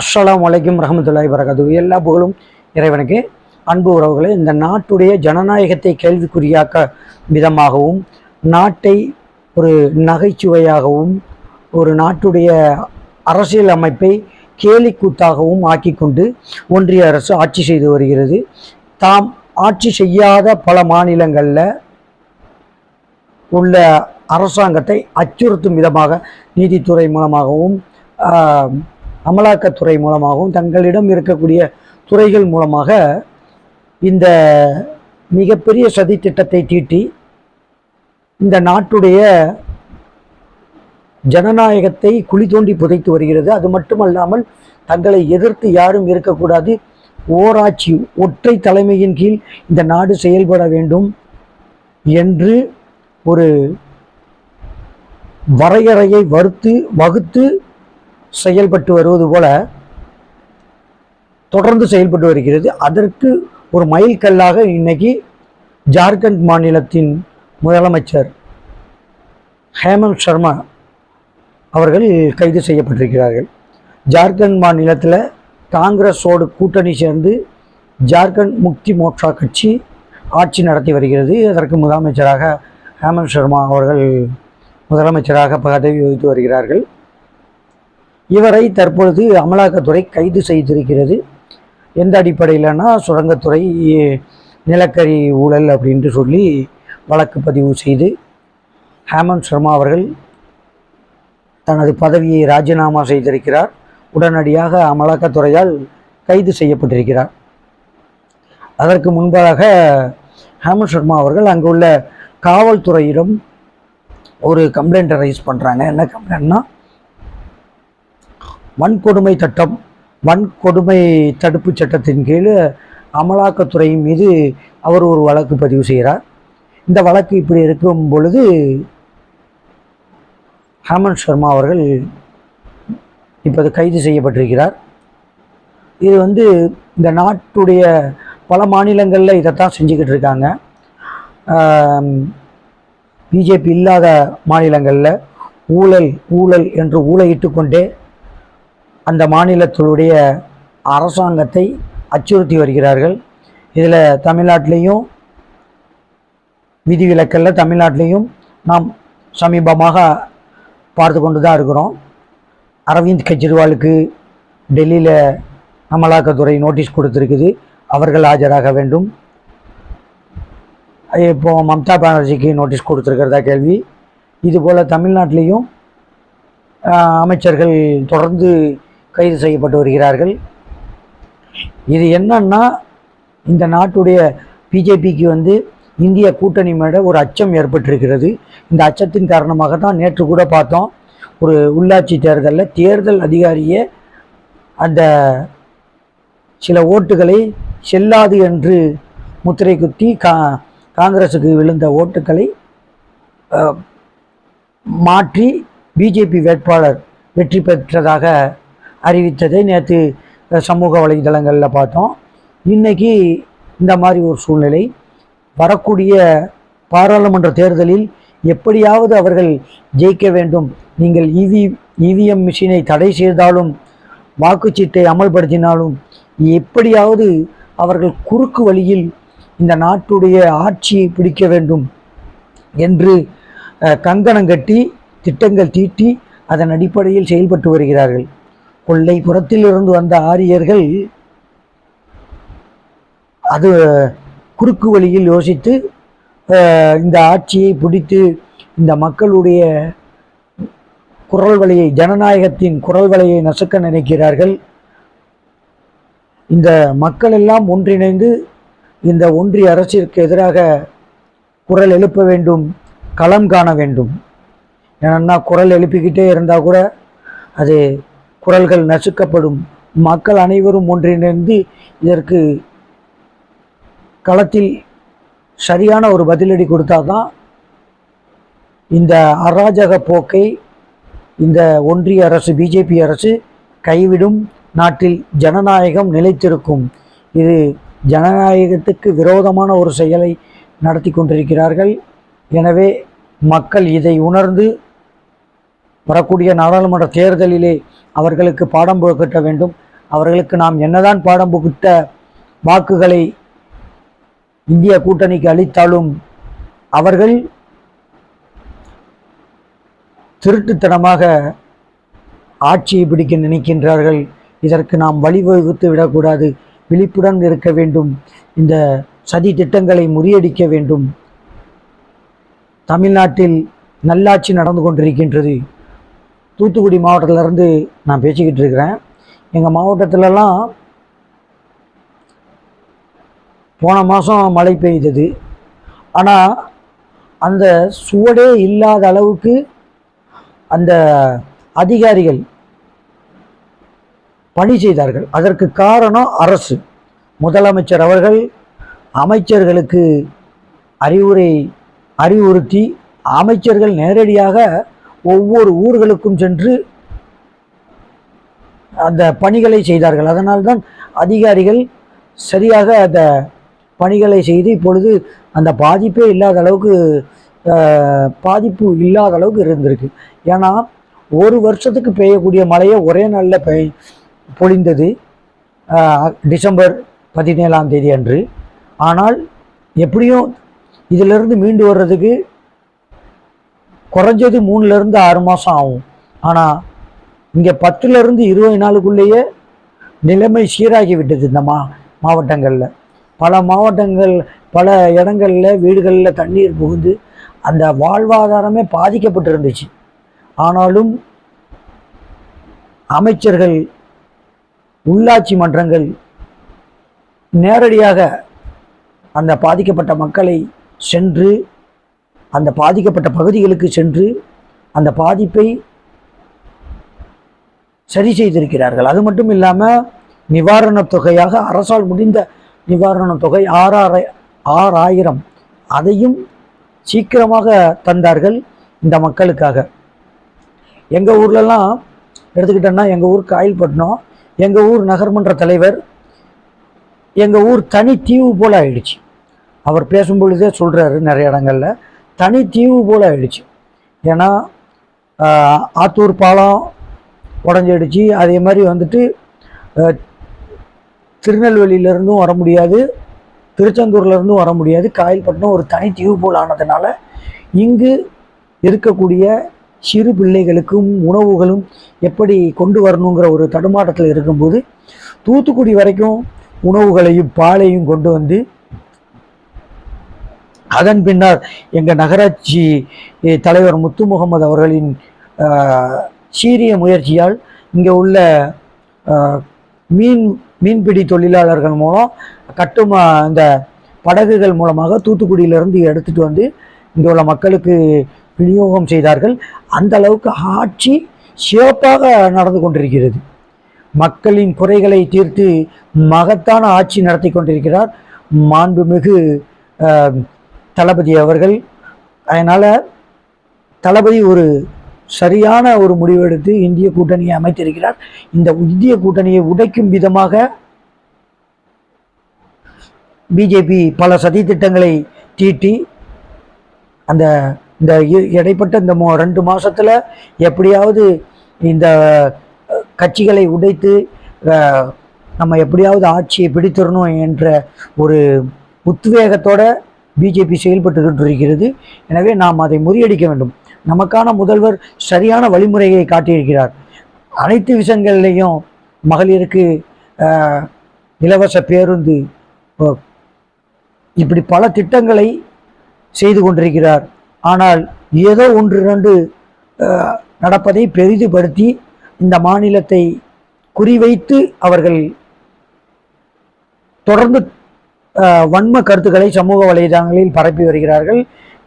அஸ்ஸலாம் வலைக்கும் ரஹமத்துல்லாய் வரகது எல்லா புகழும் இறைவனுக்கு. அன்பு உறவுகளை இந்த நாட்டுடைய ஜனநாயகத்தை கேள்விக்குறியாக்க விதமாகவும் நாட்டை ஒரு நகைச்சுவையாகவும் ஒரு நாட்டுடைய அரசியல் அமைப்பை கேலிக்கூத்தாகவும் ஆக்கிக்கொண்டு ஒன்றிய அரசு ஆட்சி செய்து வருகிறது. தாம் ஆட்சி செய்யாத பல மாநிலங்களில் உள்ள அரசாங்கத்தை அச்சுறுத்தும் விதமாக நீதித்துறை மூலமாகவும் அமலாக்கத்துறை மூலமாகவும் தங்களிடம் இருக்கக்கூடிய துறைகள் மூலமாக இந்த மிகப்பெரிய சதி திட்டத்தை தீட்டி இந்த நாட்டுடைய ஜனநாயகத்தை குழி தோண்டி புதைத்து வருகிறது. அது மட்டுமல்லாமல் தங்களை எதிர்த்து யாரும் இருக்கக்கூடாது. ஓராட்சி ஒற்றை தலைமையின் கீழ் இந்த நாடு செயல்பட வேண்டும் என்று ஒரு வரையறையை வறுத்து வகுத்து செயல்பட்டு வருவது போல தொடர்ந்து செயல்பட்டு வருகிறது. அதற்கு ஒரு மைல்கல்லாக இன்னைக்கு ஜார்க்கண்ட் மாநிலத்தின் முதலமைச்சர் ஹேமந்த் சர்மா அவர்கள் கைது செய்யப்பட்டிருக்கிறார்கள். ஜார்க்கண்ட் மாநிலத்தில் காங்கிரஸோடு கூட்டணி சேர்ந்து ஜார்க்கண்ட் முக்தி மோர்ச்சா கட்சி ஆட்சி நடத்தி வருகிறது. அதற்கு முதலமைச்சராக ஹேமந்த் சர்மா அவர்கள் முதலமைச்சராக பதவி வகித்து வருகிறார்கள். இவரை தற்பொழுது அமலாக்கத்துறை கைது செய்திருக்கிறது. எந்த அடிப்படையிலனா சுரங்கத்துறை நிலக்கரி ஊழல் அப்படின்ட்டு சொல்லி வழக்கு பதிவு செய்து ஹேமந்த் சர்மா அவர்கள் தனது பதவியை ராஜினாமா செய்திருக்கிறார். உடனடியாக அமலாக்கத்துறையால் கைது செய்யப்பட்டிருக்கிறார். அதற்கு முன்பாக ஹேமந்த் சர்மா அவர்கள் அங்குள்ள காவல்துறையிடம் ஒரு கம்ப்ளைண்ட்டை ரைஸ் பண்ணுறாங்க என்ன கம்ப்ளைண்ட்னா வன்கொடுமை சட்டம் வன்கொடுமை தடுப்பு சட்டத்தின் கீழ் அமலாக்கத்துறை மீது அவர் ஒரு வழக்கு பதிவு செய்கிறார். இந்த வழக்கு இப்படி இருக்கும் பொழுது ஹேமந்த் சர்மா அவர்கள் இப்போது கைது செய்யப்பட்டிருக்கிறார். இது வந்து இந்த நாட்டுடைய பல மாநிலங்களில் இதைத்தான் செஞ்சுக்கிட்டு இருக்காங்க. பிஜேபி இல்லாத மாநிலங்களில் ஊழல் ஊழல் என்று ஊழையிட்டு கொண்டே அந்த மாநிலத்தினுடைய அரசாங்கத்தை அச்சுறுத்தி வருகிறார்கள். இதில் தமிழ்நாட்டிலையும் விதிவிலக்கல்ல தமிழ்நாட்டிலையும் நாம் சமீபமாக பார்த்து கொண்டு தான் இருக்கிறோம். அரவிந்த் கெஜ்ரிவாலுக்கு டெல்லியில் அமலாக்கத்துறை நோட்டீஸ் கொடுத்துருக்குது. அவர்கள் ஆஜராக வேண்டும். இப்போ மம்தா பானர்ஜிக்கு நோட்டீஸ் கொடுத்துருக்கிறதா கேள்வி. இதுபோல் தமிழ்நாட்டிலையும் அமைச்சர்கள் தொடர்ந்து கைது செய்யப்பட்டு வருகிறார்கள். இது என்னன்னா இந்த நாட்டுடைய பிஜேபிக்கு வந்து இந்திய கூட்டணி மேட ஒரு அச்சம் ஏற்பட்டிருக்கிறது. இந்த அச்சத்தின் காரணமாக தான் நேற்று கூட பார்த்தோம். ஒரு உள்ளாட்சி தேர்தலில் தேர்தல் அதிகாரியே அந்த சில ஓட்டுகளை செல்லாது என்று முத்திரை குத்தி கா காங்கிரஸுக்கு விழுந்த ஓட்டுகளை மாற்றி பிஜேபி வேட்பாளர் வெற்றி பெற்றதாக அறிவித்ததை நேற்று சமூக வலைதளங்களில் பார்த்தோம். இன்னைக்கு இந்த மாதிரி ஒரு சூழ்நிலை. வரக்கூடிய பாராளுமன்ற தேர்தலில் எப்படியாவது அவர்கள் ஜெயிக்க வேண்டும். நீங்கள் இவி இவிஎம் மிஷினை தடை செய்தாலும் வாக்குச்சீட்டை அமல்படுத்தினாலும் எப்படியாவது அவர்கள் குறுக்கு வழியில் இந்த நாட்டுடைய ஆட்சியை பிடிக்க வேண்டும் என்று கங்கணம் கட்டி திட்டங்கள் தீட்டி அதன் அடிப்படையில் செயல்பட்டு வருகிறார்கள். கொள்ளைப்புறத்திலிருந்து வந்த ஆரியர்கள் அது குறுக்கு வழியில் யோசித்து இந்த ஆட்சியை பிடித்து இந்த மக்களுடைய குரல் வலையை ஜனநாயகத்தின் குரல் வலையை நசுக்க நினைக்கிறார்கள். இந்த மக்கள் எல்லாம் ஒன்றிணைந்து இந்த ஒன்றிய அரசிற்கு எதிராக குரல் எழுப்ப வேண்டும் களம் காண வேண்டும். ஏன்னா குரல் எழுப்பிக்கிட்டே இருந்தால் கூட அது குரல்கள் நசுக்கப்படும். மக்கள் அனைவரும் ஒன்றிணைந்து இதற்கு களத்தில் சரியான ஒரு பதிலடி கொடுத்தா தான் இந்த அராஜக போக்கை இந்த ஒன்றிய அரசு பிஜேபி அரசு கைவிடும் நாட்டில் ஜனநாயகம் நிலைத்திருக்கும். இது ஜனநாயகத்துக்கு விரோதமான ஒரு செயலை நடத்தி கொண்டிருக்கிறார்கள். எனவே மக்கள் இதை உணர்ந்து வரக்கூடிய நாடாளுமன்ற தேர்தலிலே அவர்களுக்கு பாடம் புகட்ட வேண்டும். அவர்களுக்கு நாம் என்னதான் பாடம் புகுத்த வாக்குகளை இந்திய கூட்டணிக்கு அளித்தாலும் அவர்கள் திருட்டுத்தனமாக ஆட்சியை பிடிக்க நினைக்கின்றார்கள். இதற்கு நாம் வழிவகுத்து விடக்கூடாது. விழிப்புடன் இருக்க வேண்டும். இந்த சதி திட்டங்களை முறியடிக்க வேண்டும். தமிழ்நாட்டில் நல்லாட்சி நடந்து கொண்டிருக்கின்றது. தூத்துக்குடி மாவட்டத்திலேருந்து நான் பேசிக்கிட்டு இருக்கிறேன். எங்கள் மாவட்டத்திலலாம் போன மாதம் மழை பெய்தது. ஆனால் அந்த சுவடே இல்லாத அளவுக்கு அந்த அதிகாரிகள் பணி செய்தார்கள். அதற்கு காரணம் அரசு. முதலமைச்சர் அவர்கள் அமைச்சர்களுக்கு அறிவுரை அறிவுறுத்தி அமைச்சர்கள் நேரடியாக ஒவ்வொரு ஊர்களுக்கும் சென்று அந்த பணிகளை செய்தார்கள். அதனால்தான் அதிகாரிகள் சரியாக அந்த பணிகளை செய்து இப்பொழுது அந்த பாதிப்பே இல்லாத அளவுக்கு பாதிப்பு இல்லாத அளவுக்கு இருந்திருக்கு. ஏன்னா ஒரு வருஷத்துக்கு பெய்யக்கூடிய மழையை ஒரே நாளில் பெய் பொழிந்தது டிசம்பர் பதினேழாம் தேதி அன்று. ஆனால் எப்படியும் இதிலிருந்து மீண்டு வர்றதுக்கு குறைஞ்சது மூணுலேருந்து ஆறு மாதம் ஆகும். ஆனால் இங்கே பத்துலேருந்து இருபது நாளுக்குள்ளேயே நிலைமை சீராகி விட்டது இந்த மா மாவட்டங்களில். பல மாவட்டங்கள் பல இடங்களில் வீடுகளில் தண்ணீர் புகுந்து அந்த வாழ்வாதாரமே பாதிக்கப்பட்டிருந்துச்சு. ஆனாலும் அமைச்சர்கள் உள்ளாட்சி மன்றங்கள் நேரடியாக அந்த பாதிக்கப்பட்ட மக்களை சென்று அந்த பாதிக்கப்பட்ட பகுதிகளுக்கு சென்று அந்த பாதிப்பை சரி செய்திருக்கிறார்கள். அது மட்டும் இல்லாமல் நிவாரணத் தொகையாக அரசால் முடிந்த நிவாரணத் தொகை ஆறாயிர ஆறாயிரம். அதையும் சீக்கிரமாக தந்தார்கள் இந்த மக்களுக்காக. எங்கள் ஊர்லலாம் எடுத்துக்கிட்டோன்னா எங்கள் ஊர் காயல்பட்டினம் எங்கள் ஊர் நகர்மன்ற தலைவர் எங்கள் ஊர் தனி தீவு போல் ஆயிடுச்சு. அவர் பேசும்பொழுதே சொல்கிறாரு நிறைய இடங்களில். தனி தீவு போல் ஆயிடுச்சு. ஏன்னா ஆத்தூர் பாலம் உடஞ்சிடுச்சு. அதே மாதிரி வந்துட்டு திருநெல்வேலியிலேருந்தும் வர முடியாது. திருச்செந்தூர்லேருந்தும் வர முடியாது. காயல்பட்டினம் ஒரு தனி தீவு போல் ஆனதுனால இங்கு இருக்கக்கூடிய சிறு பிள்ளைகளுக்கும் உணவுகளும் எப்படி கொண்டு வரணுங்கிற ஒரு தடுமாட்டத்தில் இருக்கும்போது தூத்துக்குடி வரைக்கும் உணவுகளையும் பாலையும் கொண்டு வந்து அதன் பின்னர் எங்கள் நகராட்சி தலைவர் முத்து முகமது அவர்களின் சீரிய முயற்சியால் இங்கே உள்ள மீன் மீன்பிடி தொழிலாளர்கள் மூலம் கட்டுமா இந்த படகுகள் மூலமாக தூத்துக்குடியிலிருந்து எடுத்துட்டு வந்து இங்கே உள்ள மக்களுக்கு விநியோகம் செய்தார்கள். அந்த அளவுக்கு ஆட்சி சிறப்பாக நடந்து கொண்டிருக்கிறது. மக்களின் குறைகளை தீர்த்து மகத்தான ஆட்சி நடத்தி கொண்டிருக்கிறார். மாண்புமிகு தளபதி அவர்கள். அதனால் தளபதி ஒரு சரியான ஒரு முடிவெடுத்து இந்திய கூட்டணியை அமைத்திருக்கிறார். இந்த இந்திய கூட்டணியை உடைக்கும் விதமாக பிஜேபி பல சதி திட்டங்களை தீட்டி அந்த இந்த இ- இடைப்பட்ட இந்த மோ ரெண்டு மாதத்தில் எப்படியாவது இந்த கட்சிகளை உடைத்து நம்ம எப்படியாவது ஆட்சியை பிடித்திடணும் என்ற ஒரு உத்வேகத்தோட பிஜேபி செயல்பட்டு இருக்கிறது எனவே நாம் அதை முறியடிக்க வேண்டும். நமக்கான முதல்வர் சரியான வழிமுறையை காட்டியிருக்கிறார். அனைத்து விஷயங்கள்லையும் மகளிருக்கு இலவச பேருந்து இப்படி பல திட்டங்களை செய்து கொண்டிருக்கிறார். ஆனால் ஏதோ ஒன்று இரண்டு நடப்பதை பெரிதுபடுத்தி இந்த மாநிலத்தை குறிவைத்து அவர்கள் தொடர்ந்து வன்ம கருத்துக்களை சமூக வலைதளங்களில் பரப்பி வருகிறார்கள்.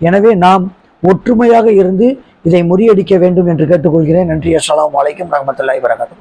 எனவே நாம் ஒற்றுமையாக இருந்து இதை முறியடிக்க வேண்டும் என்று கேட்டுக்கொள்கிறேன். நன்றி. அஸ்லாம் வலைக்கம் ரஹ்மத்துல்லாஹி வரகாத்துஹு